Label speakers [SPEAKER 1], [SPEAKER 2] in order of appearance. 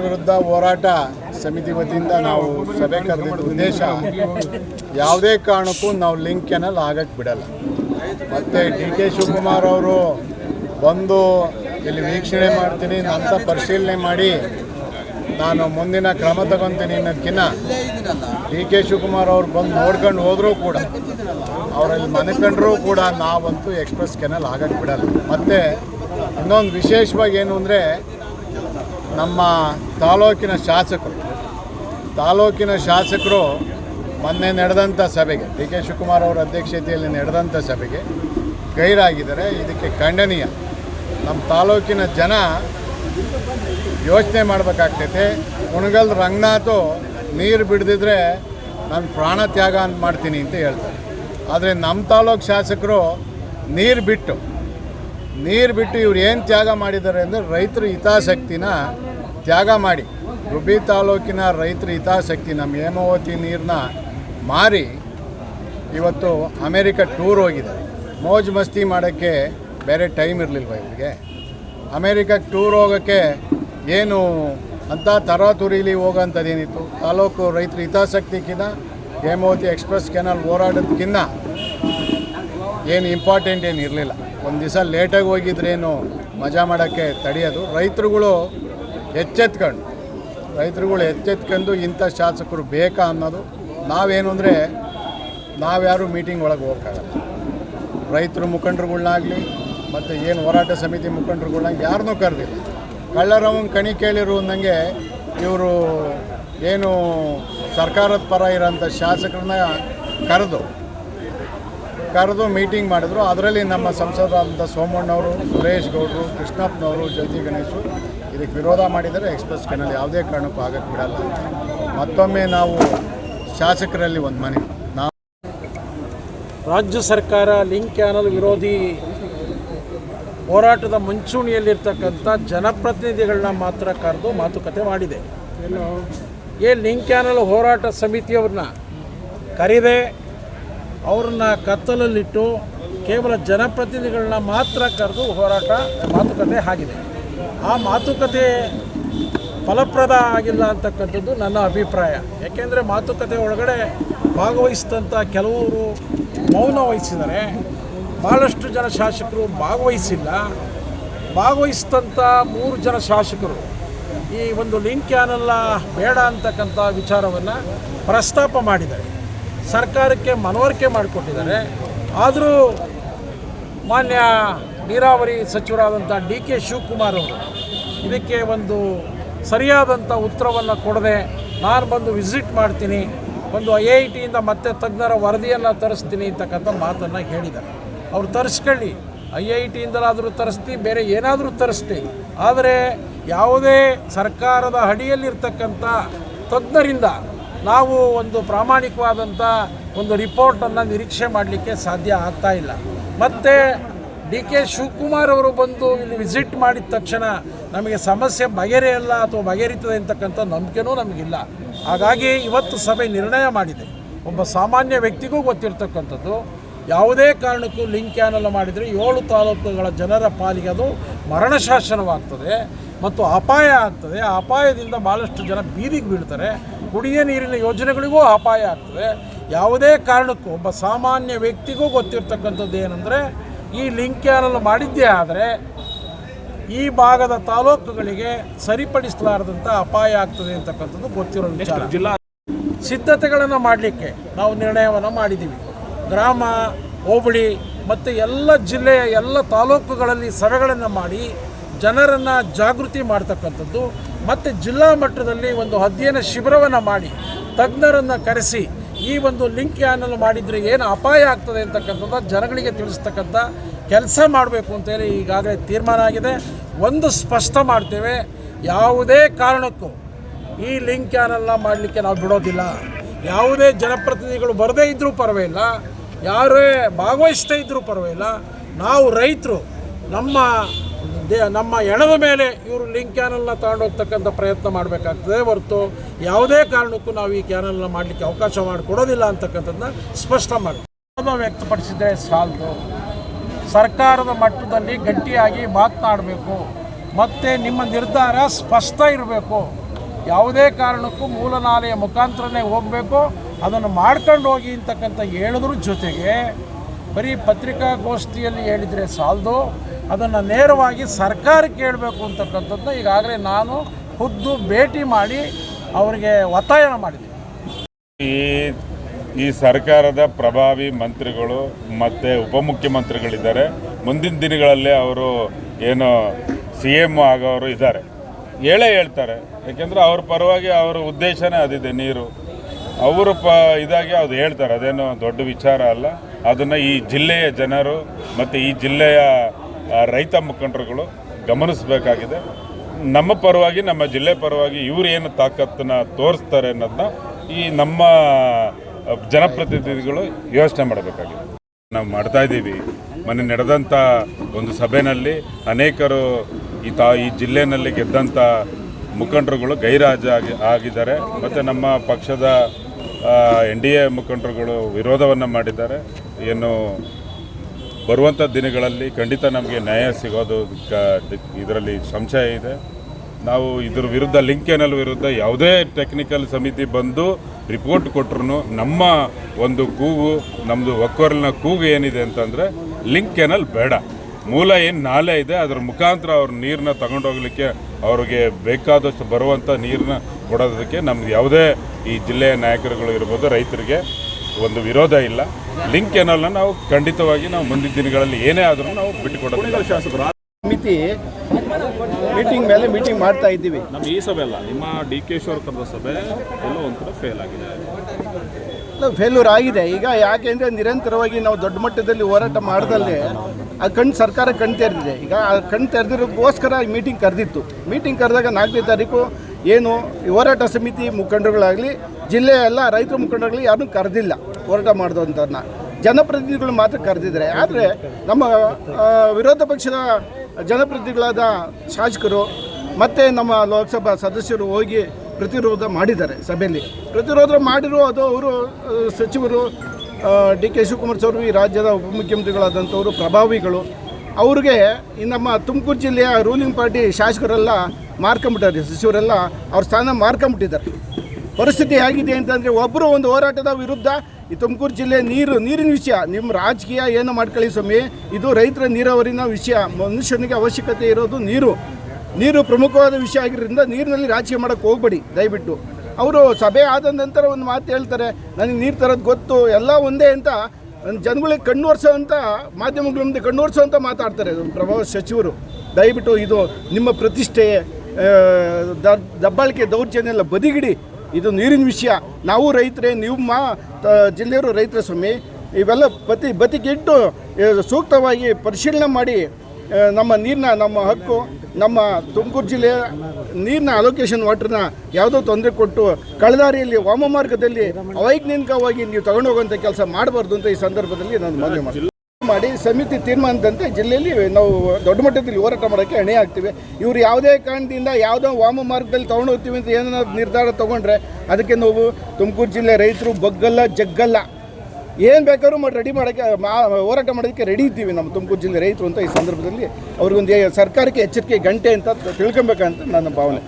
[SPEAKER 1] ವಿರುದ್ಧ ಹೋರಾಟ ಸಮಿತಿ ವತಿಯಿಂದ ನಾವು ಸಭೆ ಕರೆದಿದ್ದ ಉದ್ದೇಶ ಯಾವುದೇ ಕಾರಣಕ್ಕೂ ನಾವು ಲಿಂಕ್ ಕೆನಲ್ ಆಗಕ್ಕೆ ಬಿಡಲ್ಲ. ಮತ್ತು ಡಿ ಕೆ ಶಿವಕುಮಾರ್ ಅವರು ಬಂದು ಇಲ್ಲಿ ವೀಕ್ಷಣೆ ಮಾಡ್ತೀನಿ ಅಂತ ಪರಿಶೀಲನೆ ಮಾಡಿ ನಾನು ಮುಂದಿನ ಕ್ರಮ ತಗೊತೀನಿ ಅನ್ನೋದಕ್ಕಿಂತ ಡಿ ಕೆ ಶಿವಕುಮಾರ್ ಅವ್ರು ಬಂದು ನೋಡ್ಕೊಂಡು ಹೋದರೂ ಕೂಡ, ಅವರಲ್ಲಿ ಮನೆಕಂಡ್ರೂ ಕೂಡ ನಾವಂತೂ ಎಕ್ಸ್ಪ್ರೆಸ್ ಕೆನಲ್ ಆಗಕ್ಕೆ ಬಿಡಲ್ಲ. ಮತ್ತು ಇನ್ನೊಂದು ವಿಶೇಷವಾಗಿ ಏನು ಅಂದರೆ ನಮ್ಮ ತಾಲೂಕಿನ ಶಾಸಕರು ತಾಲೂಕಿನ ಶಾಸಕರು ಮೊನ್ನೆ ನಡೆದಂಥ ಸಭೆಗೆ, ಡಿ ಕೆ ಶಿವಕುಮಾರ್ ಅವರ ಅಧ್ಯಕ್ಷತೆಯಲ್ಲಿ ನಡೆದಂಥ ಸಭೆಗೆ ಗೈರಾಗಿದ್ದಾರೆ. ಇದಕ್ಕೆ ಖಂಡನೀಯ, ನಮ್ಮ ತಾಲೂಕಿನ ಜನ ಯೋಚನೆ ಮಾಡಬೇಕಾಗ್ತೈತೆ. ಕುಣಗಲ್ ರಂಗನಾಥು ನೀರು ಬಿಡದಿದ್ರೆ ನಾನು ಪ್ರಾಣ ತ್ಯಾಗ ಅಂತ ಮಾಡ್ತೀನಿ ಅಂತ ಹೇಳ್ತಾರೆ. ಆದರೆ ನಮ್ಮ ತಾಲೂಕು ಶಾಸಕರು ನೀರು ಬಿಟ್ಟು ನೀರು ಬಿಟ್ಟು ಇವ್ರು ಏನು ತ್ಯಾಗ ಮಾಡಿದ್ದಾರೆ ಅಂದರೆ ರೈತರ ಹಿತಾಸಕ್ತಿನ ತ್ಯಾಗ ಮಾಡಿ. ರುಬಿ ತಾಲೂಕಿನ ರೈತರ ಹಿತಾಸಕ್ತಿ ನಮ್ಮ ಹೇಮಾವತಿ ನೀರನ್ನ ಮಾರಿ ಇವತ್ತು ಅಮೇರಿಕ ಟೂರ್ ಹೋಗಿದ್ದಾರೆ ಮೋಜು ಮಸ್ತಿ ಮಾಡೋಕ್ಕೆ ಬೇರೆ ಟೈಮ್ ಇರಲಿಲ್ವ ಇವರಿಗೆ? ಅಮೇರಿಕಕ್ಕೆ ಟೂರ್ ಹೋಗೋಕ್ಕೆ ಏನು ಅಂತ ತರಾತುರಿಲಿ ಹೋಗೋಂಥದ್ದೇನಿತ್ತು ತಾಲೂಕು ರೈತರ ಹಿತಾಸಕ್ತಿಗಿಂತ ಹೇಮಾವತಿ ಎಕ್ಸ್ಪ್ರೆಸ್ ಕೆನಲ್ ಹೋರಾಡೋದಕ್ಕಿಂತ ಏನು ಇಂಪಾರ್ಟೆಂಟ್ ಏನು ಇರಲಿಲ್ಲ. ಒಂದು ದಿವಸ ಲೇಟಾಗಿ ಹೋಗಿದ್ರೇನು ಮಜಾ ಮಾಡೋಕ್ಕೆ ತಡೆಯೋದು. ರೈತರುಗಳು ಎಚ್ಚೆತ್ಕೊಂಡು ರೈತರುಗಳು ಎಚ್ಚೆತ್ಕೊಂಡು ಇಂಥ ಶಾಸಕರು ಬೇಕಾ ಅನ್ನೋದು ನಾವೇನು ಅಂದರೆ ನಾವ್ಯಾರು ಮೀಟಿಂಗ್ ಒಳಗೆ ಹೋಗೋಕ್ಕಾಗಲ್ಲ ರೈತರು ಮುಖಂಡರುಗಳನ್ನಾಗಲಿ ಮತ್ತು ಏನು ಹೋರಾಟ ಸಮಿತಿ ಮುಖಂಡರುಗಳನ್ನ ಯಾರನ್ನೂ ಕರೆದಿಲ್ಲ. ಕಳ್ಳರವನ್ ಕಣಿ ಕೇಳಿರು ಅಂದಂಗೆ ಇವರು ಏನು ಸರ್ಕಾರದ ಪರ ಇರೋಂಥ ಶಾಸಕರನ್ನ ಕರೆದು ಕರೆದು ಮೀಟಿಂಗ್ ಮಾಡಿದ್ರು. ಅದರಲ್ಲಿ ನಮ್ಮ ಸಂಸದರಾದಂಥ ಸೋಮಣ್ಣವರು ಸುರೇಶ್ ಗೌಡರು ಕೃಷ್ಣಪ್ಪನವರು ಜ್ಯೋತಿ ಗಣೇಶು ಇದಕ್ಕೆ ವಿರೋಧ ಮಾಡಿದರೆ ಎಕ್ಸ್ಪ್ರೆಸ್ ಟ್ರೈನಲ್ಲಿ ಯಾವುದೇ ಕಾರಣಕ್ಕೂ ಆಗಕ್ಕೆ ಬಿಡಲ್ಲ ಮತ್ತೊಮ್ಮೆ ನಾವು ಶಾಸಕರಲ್ಲಿ ಒಂದು ಮನೆ. ನಾವು
[SPEAKER 2] ರಾಜ್ಯ ಸರ್ಕಾರ ಲಿಂಕ್ ಕ್ಯಾನಲ್ ವಿರೋಧಿ ಹೋರಾಟದ ಮುಂಚೂಣಿಯಲ್ಲಿರ್ತಕ್ಕಂಥ ಜನಪ್ರತಿನಿಧಿಗಳನ್ನ ಮಾತ್ರ ಕರೆದು ಮಾತುಕತೆ ಮಾಡಿದೆ. ಏನು ಲಿಂಕ್ ಕ್ಯಾನಲ್ ಹೋರಾಟ ಸಮಿತಿಯವ್ರನ್ನ ಕರೀದೆ ಅವ್ರನ್ನ ಕತ್ತಲಲ್ಲಿಟ್ಟು ಕೇವಲ ಜನಪ್ರತಿನಿಧಿಗಳನ್ನ ಮಾತ್ರ ಕರೆದು ಹೋರಾಟ, ಮಾತುಕತೆ ಆಗಿದೆ. ಆ ಮಾತುಕತೆ ಫಲಪ್ರದ ಆಗಿಲ್ಲ ಅಂತಕ್ಕಂಥದ್ದು ನನ್ನ ಅಭಿಪ್ರಾಯ. ಯಾಕೆಂದರೆ ಮಾತುಕತೆ ಒಳಗಡೆ ಭಾಗವಹಿಸಿದಂಥ ಕೆಲವರು ಮೌನ ವಹಿಸಿದರೆ ಭಾಳಷ್ಟು ಜನ ಶಾಸಕರು ಭಾಗವಹಿಸಿಲ್ಲ. ಭಾಗವಹಿಸಿದಂಥ ಮೂರು ಜನ ಶಾಸಕರು ಈ ಒಂದು ಲಿಂಕ್ ಯಾನೆಲ್ಲ ಬೇಡ ಅಂತಕ್ಕಂಥ ವಿಚಾರವನ್ನು ಪ್ರಸ್ತಾಪ ಮಾಡಿದ್ದಾರೆ. ಸರ್ಕಾರಕ್ಕೆ ಮನವರಿಕೆ ಮಾಡಿಕೊಟ್ಟಿದ್ದಾರೆ. ಆದರೂ ಮಾನ್ಯ ನೀರಾವರಿ ಸಚಿವರಾದಂಥ ಡಿ ಕೆ ಶಿವಕುಮಾರ್ ಅವರು ಇದಕ್ಕೆ ಒಂದು ಸರಿಯಾದಂಥ ಉತ್ತರವನ್ನು ಕೊಡದೆ ನಾನು ಬಂದು ವಿಸಿಟ್ ಮಾಡ್ತೀನಿ, ಒಂದು ಐ ಐ ಟಿಯಿಂದ ಮತ್ತೆ ತಜ್ಞರ ವರದಿಯನ್ನು ತರಿಸ್ತೀನಿ ಅಂತಕ್ಕಂಥ ಮಾತನ್ನು ಹೇಳಿದ್ದಾರೆ. ಅವ್ರು ತರಿಸ್ಕೊಳ್ಳಿ, ಐ ಐ ಟಿಯಿಂದಲಾದರೂ ತರಿಸ್ತೀನಿ, ಬೇರೆ ಏನಾದರೂ ತರಿಸ್ತೀನಿ. ಆದರೆ ಯಾವುದೇ ಸರ್ಕಾರದ ಅಡಿಯಲ್ಲಿರ್ತಕ್ಕಂಥ ತಜ್ಞರಿಂದ ನಾವು ಒಂದು ಪ್ರಾಮಾಣಿಕವಾದಂಥ ಒಂದು ರಿಪೋರ್ಟನ್ನು ನಿರೀಕ್ಷೆ ಮಾಡಲಿಕ್ಕೆ ಸಾಧ್ಯ ಆಗ್ತಾ ಇಲ್ಲ. ಮತ್ತು ಡಿ ಕೆ ಶಿವಕುಮಾರ್ ಅವರು ಬಂದು ಇಲ್ಲಿ ವಿಸಿಟ್ ಮಾಡಿದ ತಕ್ಷಣ ನಮಗೆ ಸಮಸ್ಯೆ ಬಗೆರೆಯಲ್ಲ ಅಥವಾ ಬಗೆಹರಿತದೆ ಅಂತಕ್ಕಂಥ ನಂಬಿಕೆನೂ ನಮಗಿಲ್ಲ. ಹಾಗಾಗಿ ಇವತ್ತು ಸಭೆ ನಿರ್ಣಯ ಮಾಡಿದೆ. ಒಬ್ಬ ಸಾಮಾನ್ಯ ವ್ಯಕ್ತಿಗೂ ಗೊತ್ತಿರತಕ್ಕಂಥದ್ದು, ಯಾವುದೇ ಕಾರಣಕ್ಕೂ ಲಿಂಕ್ ಕ್ಯಾನಲ್ ಮಾಡಿದರೆ ಏಳು ತಾಲೂಕುಗಳ ಜನರ ಪಾಲಿಗೆ ಅದು ಮರಣಶಾಸನವಾಗ್ತದೆ ಮತ್ತು ಅಪಾಯ ಆಗ್ತದೆ. ಆ ಅಪಾಯದಿಂದ ಭಾಳಷ್ಟು ಜನ ಬೀದಿಗೆ ಬೀಳ್ತಾರೆ. ಕುಡಿಯ ನೀರಿನ ಯೋಜನೆಗಳಿಗೂ ಅಪಾಯ ಆಗ್ತದೆ. ಯಾವುದೇ ಕಾರಣಕ್ಕೂ ಒಬ್ಬ ಸಾಮಾನ್ಯ ವ್ಯಕ್ತಿಗೂ ಗೊತ್ತಿರ್ತಕ್ಕಂಥದ್ದು ಏನಂದರೆ ಈ ಲಿಂಕ್ ಕ್ಯಾನಲ್ ಮಾಡಿದ್ದೇ ಆದರೆ ಈ ಭಾಗದ ತಾಲೂಕುಗಳಿಗೆ ಸರಿಪಡಿಸಲಾರದಂಥ ಅಪಾಯ ಆಗ್ತದೆ ಅಂತಕ್ಕಂಥದ್ದು ಗೊತ್ತಿರೋ ವಿಚಾರ. ಜಿಲ್ಲಾ? ಸಿದ್ಧತೆಗಳನ್ನು ಮಾಡಲಿಕ್ಕೆ ನಾವು ನಿರ್ಣಯವನ್ನು ಮಾಡಿದ್ದೀವಿ ಗ್ರಾಮ ಹೋಬಳಿ ಮತ್ತು ಎಲ್ಲ ಜಿಲ್ಲೆಯ ಎಲ್ಲ ತಾಲೂಕುಗಳಲ್ಲಿ ಸಭೆಗಳನ್ನು ಮಾಡಿ ಜನರನ್ನು ಜಾಗೃತಿ ಮಾಡ್ತಕ್ಕಂಥದ್ದು, ಮತ್ತು ಜಿಲ್ಲಾ ಮಟ್ಟದಲ್ಲಿ ಒಂದು ಅಧ್ಯಯನ ಶಿಬಿರವನ್ನು ಮಾಡಿ, ತಜ್ಞರನ್ನು ಕರೆಸಿ, ಈ ಒಂದು ಲಿಂಕ್ ಯಾನಲ್ಲಿ ಮಾಡಿದರೆ ಏನು ಅಪಾಯ ಆಗ್ತದೆ ಅಂತಕ್ಕಂಥದ್ದು ಜನಗಳಿಗೆ ತಿಳಿಸ್ತಕ್ಕಂಥ ಕೆಲಸ ಮಾಡಬೇಕು ಅಂತೇಳಿ ಈಗಾಗಲೇ ತೀರ್ಮಾನ ಆಗಿದೆ. ಒಂದು ಸ್ಪಷ್ಟ ಮಾಡ್ತೇವೆ, ಯಾವುದೇ ಕಾರಣಕ್ಕೂ ಈ ಲಿಂಕ್ ಕ್ಯಾನಲ್ನ ಮಾಡಲಿಕ್ಕೆ ನಾವು ಬಿಡೋದಿಲ್ಲ. ಯಾವುದೇ ಜನಪ್ರತಿನಿಧಿಗಳು ಬರದೇ ಇದ್ದರೂ ಪರವಾಗಿಲ್ಲ, ಯಾರೇ ಭಾಗವಹಿಸದೇ ಇದ್ದರೂ ಪರವಾಗಿಲ್ಲ, ನಾವು ರೈತರು, ನಮ್ಮ ದೇ ನಮ್ಮ ಎಣದ ಮೇಲೆ ಇವರು ಲಿಂಕ್ ಕ್ಯಾನಲ್ನ ತಗೊಂಡೋಗ್ತಕ್ಕಂಥ ಪ್ರಯತ್ನ ಮಾಡಬೇಕಾಗ್ತದೆ ಹೊರತು ಯಾವುದೇ ಕಾರಣಕ್ಕೂ ನಾವು ಈ ಕ್ಯಾನಲ್ನ ಮಾಡಲಿಕ್ಕೆ ಅವಕಾಶ ಮಾಡಿಕೊಡೋದಿಲ್ಲ ಅಂತಕ್ಕಂಥದ್ದನ್ನ ಸ್ಪಷ್ಟ ಮಾಡಿ. ವ್ಯಕ್ತಪಡಿಸಿದ್ದೆ ಸಾಲದು. ಸರ್ಕಾರದ ಮಟ್ಟದಲ್ಲಿ ಗಟ್ಟಿಯಾಗಿ ಮಾತನಾಡಬೇಕು. ಮತ್ತು ನಿಮ್ಮ ನಿರ್ಧಾರ ಸ್ಪಷ್ಟ ಇರಬೇಕು. ಯಾವುದೇ ಕಾರಣಕ್ಕೂ ಮೂಲ ನಾಲೆಯ ಮುಖಾಂತರನೇ ಹೋಗಬೇಕು. ಅದನ್ನು ಮಾಡ್ಕೊಂಡು ಹೋಗಿ ಅಂತಕ್ಕಂಥ ಹೇಳಿದ್ರ ಜೊತೆಗೆ ಬರೀ ಪತ್ರಿಕಾಗೋಷ್ಠಿಯಲ್ಲಿ ಹೇಳಿದರೆ ಸಾಲದು. ಅದನ್ನು ನೇರವಾಗಿ ಸರ್ಕಾರಕ್ಕೆ ಕೇಳಬೇಕು ಅಂತಕ್ಕಂಥದ್ದು. ಈಗಾಗಲೇ ನಾನು ಖುದ್ದು ಭೇಟಿ ಮಾಡಿ ಅವರಿಗೆ ಒತ್ತಾಯನ ಮಾಡಿದೆ
[SPEAKER 3] ಈ ಈ ಸರ್ಕಾರದ ಪ್ರಭಾವಿ ಮಂತ್ರಿಗಳು ಮತ್ತು ಉಪಮುಖ್ಯಮಂತ್ರಿಗಳಿದ್ದಾರೆ. ಮುಂದಿನ ದಿನಗಳಲ್ಲಿ ಅವರು ಏನು ಸಿ ಎಂ ಆಗೋರು ಇದ್ದಾರೆ. ಹೇಳೇ ಹೇಳ್ತಾರೆ. ಯಾಕೆಂದರೆ ಅವ್ರ ಪರವಾಗಿ ಅವರ ಉದ್ದೇಶನೇ ಅದಿದೆ ನೀರು. ಅವರು ಪ, ಇದಾಗಿ ಅದು ಹೇಳ್ತಾರೆ. ಅದೇನು ದೊಡ್ಡ ವಿಚಾರ ಅಲ್ಲ. ಅದನ್ನು ಈ ಜಿಲ್ಲೆಯ ಜನರು ಮತ್ತು ಈ ಜಿಲ್ಲೆಯ ರೈತ ಮುಖಂಡರುಗಳು ಗಮನಿಸಬೇಕಾಗಿದೆ. ನಮ್ಮ ಪರವಾಗಿ, ನಮ್ಮ ಜಿಲ್ಲೆ ಪರವಾಗಿ ಇವರು ಏನು ತಾಕತ್ತನ್ನು ತೋರಿಸ್ತಾರೆ ಅನ್ನೋದನ್ನ ಈ ನಮ್ಮ ಜನಪ್ರತಿನಿಧಿಗಳು ಯೋಚನೆ ಮಾಡಬೇಕಾಗಿದೆ. ನಾವು ಮಾಡ್ತಾ ಇದ್ದೀವಿ. ಮೊನ್ನೆ ನಡೆದಂಥ ಒಂದು ಸಭೆಯಲ್ಲಿ ಅನೇಕರು ಈ ತಾ, ಈ ಜಿಲ್ಲೆಯಲ್ಲಿ ಗೆದ್ದಂಥ ಮುಖಂಡರುಗಳು ಗೈರಾಜಾಗಿ ಆಗಿದ್ದಾರೆ. ಮತ್ತು ನಮ್ಮ ಪಕ್ಷದ ಎನ್ ಡಿ ಎ ಮುಖಂಡರುಗಳು ವಿರೋಧವನ್ನು ಮಾಡಿದ್ದಾರೆ. ಏನು ಬರುವಂಥ ದಿನಗಳಲ್ಲಿ ಖಂಡಿತ ನಮಗೆ ನ್ಯಾಯ ಸಿಗೋದು ಇದರಲ್ಲಿ ಸಂಶಯ ಇದೆ. ನಾವು ಇದ್ರ ವಿರುದ್ಧ ಲಿಂಕ್ ಕೆನಲ್ ವಿರುದ್ಧ ಯಾವುದೇ ಟೆಕ್ನಿಕಲ್ ಸಮಿತಿ ಬಂದು ರಿಪೋರ್ಟ್ ಕೊಟ್ಟರು ನಮ್ಮ ಒಂದು ಕೂಗು ನಮ್ಮದು ಒಕ್ಕೊರಲಿನ ಕೂಗು ಏನಿದೆ ಅಂತಂದರೆ ಲಿಂಕ್ ಕೆನಲ್ ಬೇಡ. ಮೂಲ ಏನು ನಾಲೆ ಇದೆ, ಅದರ ಮುಖಾಂತರ ಅವ್ರ ನೀರನ್ನ ತಗೊಂಡೋಗ್ಲಿಕ್ಕೆ ಅವ್ರಿಗೆ ಬೇಕಾದಷ್ಟು ಬರುವಂಥ ನೀರನ್ನ ಕೊಡೋದಕ್ಕೆ ನಮ್ದು ಯಾವುದೇ ಈ ಜಿಲ್ಲೆಯ ನಾಯಕರುಗಳು ಇರ್ಬೋದು ರೈತರಿಗೆ ಒಂದು ವಿರೋಧ ಇಲ್ಲ. ಲಿಂಕ್ ಏನಲ್ಲ ನಾವು ಖಂಡಿತವಾಗಿ ನಾವು ಮುಂದಿನ ದಿನಗಳಲ್ಲಿ ಏನೇ ಆದರೂ ನಾವು ಬಿಟ್ಟುಕೊಡೋದಿಲ್ಲ.
[SPEAKER 4] ಸಮಿತಿ ಮೀಟಿಂಗ್ ಮೇಲೆ ಮೀಟಿಂಗ್ ಮಾಡ್ತಾ ಇದ್ದೀವಿ.
[SPEAKER 5] ನಮ್ಮ ಈ ಸಭೆ ಅಲ್ಲ ನಿಮ್ಮ ಡಿ ಕೆ ಶಿವರ್ ಕರೆದ ಸಭೆ ಎಲ್ಲ ಒಂದು ಕಡೆ ಫೇಲ್ ಆಗಿದೆ.
[SPEAKER 4] ಫೇಲ್ಯೂರ್ ಆಗಿದೆ. ಈಗ ಯಾಕೆಂದ್ರೆ ನಿರಂತರವಾಗಿ ನಾವು ದೊಡ್ಡ ಮಟ್ಟದಲ್ಲಿ ಹೋರಾಟ ಮಾಡ್ದಲ್ಲೇ ಆ ಕಣ್ಣು ಸರ್ಕಾರ ಕಣ್ ತೆರೆದಿದೆ. ಈಗ ಆ ಕಣ್ ತೆರೆದಿರೋಕ್ಕೋಸ್ಕರ ಈ ಮೀಟಿಂಗ್ ಕರೆದಿತ್ತು. ಮೀಟಿಂಗ್ ಕರೆದಾಗ ನಾಲ್ಕನೇ ತಾರೀಕು ಏನು ಹೋರಾಟ ಸಮಿತಿ ಮುಖಂಡರುಗಳಾಗಲಿ ಜಿಲ್ಲೆಯ ಎಲ್ಲ ರೈತರ ಮುಖಂಡರುಗಳು ಯಾರನ್ನೂ ಕರೆದಿಲ್ಲ. ಹೋರಾಟ ಮಾಡಿದಂಥವ್ರನ್ನ. ಜನಪ್ರತಿನಿಧಿಗಳು ಮಾತ್ರ ಕರೆದಿದ್ದಾರೆ. ಆದರೆ ನಮ್ಮ ವಿರೋಧ ಪಕ್ಷದ ಜನಪ್ರತಿನಿಧಿಗಳಾದ ಶಾಸಕರು ಮತ್ತು ನಮ್ಮ ಲೋಕಸಭಾ ಸದಸ್ಯರು ಹೋಗಿ ಪ್ರತಿರೋಧ ಮಾಡಿದ್ದಾರೆ ಸಭೆಯಲ್ಲಿ. ಪ್ರತಿರೋಧ ಮಾಡಿರೋ ಅದು ಅವರು ಸಚಿವರು ಡಿ ಕೆ ಶಿವಕುಮಾರ್ ಸರ್, ಈ ರಾಜ್ಯದ ಉಪಮುಖ್ಯಮಂತ್ರಿಗಳಾದಂಥವರು, ಪ್ರಭಾವಿಗಳು. ಅವ್ರಿಗೆ ಈ ನಮ್ಮ ತುಮಕೂರು ಜಿಲ್ಲೆಯ ರೂಲಿಂಗ್ ಪಾರ್ಟಿ ಶಾಸಕರೆಲ್ಲ ಮಾರ್ಕೊಂಬಿಟ್ಟಾರೆ ಸಚಿವರೆಲ್ಲ ಅವ್ರ ಸ್ಥಾನ ಮಾರ್ಕೊಂಬಿಟ್ಟಿದ್ದಾರೆ ಪರಿಸ್ಥಿತಿ ಹೇಗಿದೆ ಅಂತಂದರೆ ಒಬ್ಬರು ಒಂದು ಹೋರಾಟದ ವಿರುದ್ಧ ಈ ತುಮಕೂರು ಜಿಲ್ಲೆ ನೀರು, ನೀರಿನ ವಿಷಯ ನಿಮ್ಮ ರಾಜಕೀಯ ಏನು ಮಾಡ್ಕೊಳ್ಳಿ ಸ್ವಾಮಿ? ಇದು ರೈತರ ನೀರಾವರಿನ ವಿಷಯ. ಮನುಷ್ಯನಿಗೆ ಅವಶ್ಯಕತೆ ಇರೋದು ನೀರು. ನೀರು ಪ್ರಮುಖವಾದ ವಿಷಯ ಆಗಿರೋದ್ರಿಂದ ನೀರಿನಲ್ಲಿ ರಾಜಕೀಯ ಮಾಡೋಕ್ಕೆ ಹೋಗಬೇಡಿ, ದಯವಿಟ್ಟು. ಅವರು ಸಭೆ ಆದ ನಂತರ ಒಂದು ಮಾತು ಹೇಳ್ತಾರೆ, ನನಗೆ ನೀರು ತರೋದು ಗೊತ್ತು, ಎಲ್ಲ ಒಂದೇ ಅಂತ ಜನಗಳಿಗೆ ಕಣ್ಣು ಒರೆಸೋ ಅಂತ ಮಾಧ್ಯಮಗಳ ಮುಂದೆ ಕಣ್ಣು ಒರೆಸೋ ಅಂತ ಮಾತಾಡ್ತಾರೆ ಪ್ರಭಾವ ಸಚಿವರು. ದಯವಿಟ್ಟು ಇದು ನಿಮ್ಮ ಪ್ರತಿಷ್ಠೆ ದಬ್ಬಾಳಿಕೆ ದೌರ್ಜನ್ಯ ಎಲ್ಲ ಬದಿಗಿಡಿ. ಇದು ನೀರಿನ ವಿಷಯ. ನಾವು ರೈತರೇ, ನೀವು ಮಾ ಜಿಲ್ಲೆಯವರು ರೈತರ ಸ್ವಾಮಿ, ಇವೆಲ್ಲ ಬತಿ, ಬತಿಗಿಟ್ಟು ಸೂಕ್ತವಾಗಿ ಪರಿಶೀಲನೆ ಮಾಡಿ ನಮ್ಮ ನೀರಿನ, ನಮ್ಮ ಹಕ್ಕು, ನಮ್ಮ ತುಮಕೂರು ಜಿಲ್ಲೆಯ ನೀರಿನ ಅಲೋಕೇಶನ್ ವಾಟ್ರನ್ನ ಯಾವುದೋ ತೊಂದರೆ ಕೊಟ್ಟು ಕಳೆದಾರಿಯಲ್ಲಿ ವಾಮ ಮಾರ್ಗದಲ್ಲಿ ಅವೈಜ್ಞಾನಿಕವಾಗಿ ನೀವು ತಗೊಂಡೋಗುವಂಥ ಕೆಲಸ ಮಾಡಬಾರ್ದು ಅಂತ ಈ ಸಂದರ್ಭದಲ್ಲಿ ನಾನು ಮನವಿ ಮಾಡ್ತೀನಿ. ಮಾಡಿ ಸಮಿತಿ ತೀರ್ಮಾನದಂತೆ ಜಿಲ್ಲೆಯಲ್ಲಿ ನಾವು ದೊಡ್ಡ ಮಟ್ಟದಲ್ಲಿ ಹೋರಾಟ ಮಾಡೋಕ್ಕೆ ಎಣೆ ಆಗ್ತೀವಿ. ಇವರು ಯಾವುದೇ ಕಾರಣದಿಂದ ಯಾವುದೋ ವಾಮ ಮಾರ್ಗದಲ್ಲಿ ತೊಗೊಂಡು ಹೋಗ್ತೀವಿ ಅಂತ ಏನೋ ನಿರ್ಧಾರ ತೊಗೊಂಡ್ರೆ ಅದಕ್ಕೆ ನಾವು ತುಮಕೂರು ಜಿಲ್ಲೆ ರೈತರು ಬಗ್ಗಲ್ಲ, ಜಗ್ಗಲ್ಲ. ಏನು ಬೇಕಾದ್ರೂ ಮಾಡಿ ರೆಡಿ ಮಾಡೋಕ್ಕೆ ಹೋರಾಟ ಮಾಡೋದಕ್ಕೆ ರೆಡಿ ಇದ್ದೀವಿ ನಮ್ಮ ತುಮಕೂರು ಜಿಲ್ಲೆ ರೈತರು ಅಂತ ಈ ಸಂದರ್ಭದಲ್ಲಿ ಅವ್ರಿಗೊಂದು ಸರ್ಕಾರಕ್ಕೆ ಎಚ್ಚರಿಕೆ, ಗಂಟೆ ಅಂತ ತಿಳ್ಕೊಬೇಕಂತ ನನ್ನ ಭಾವನೆ.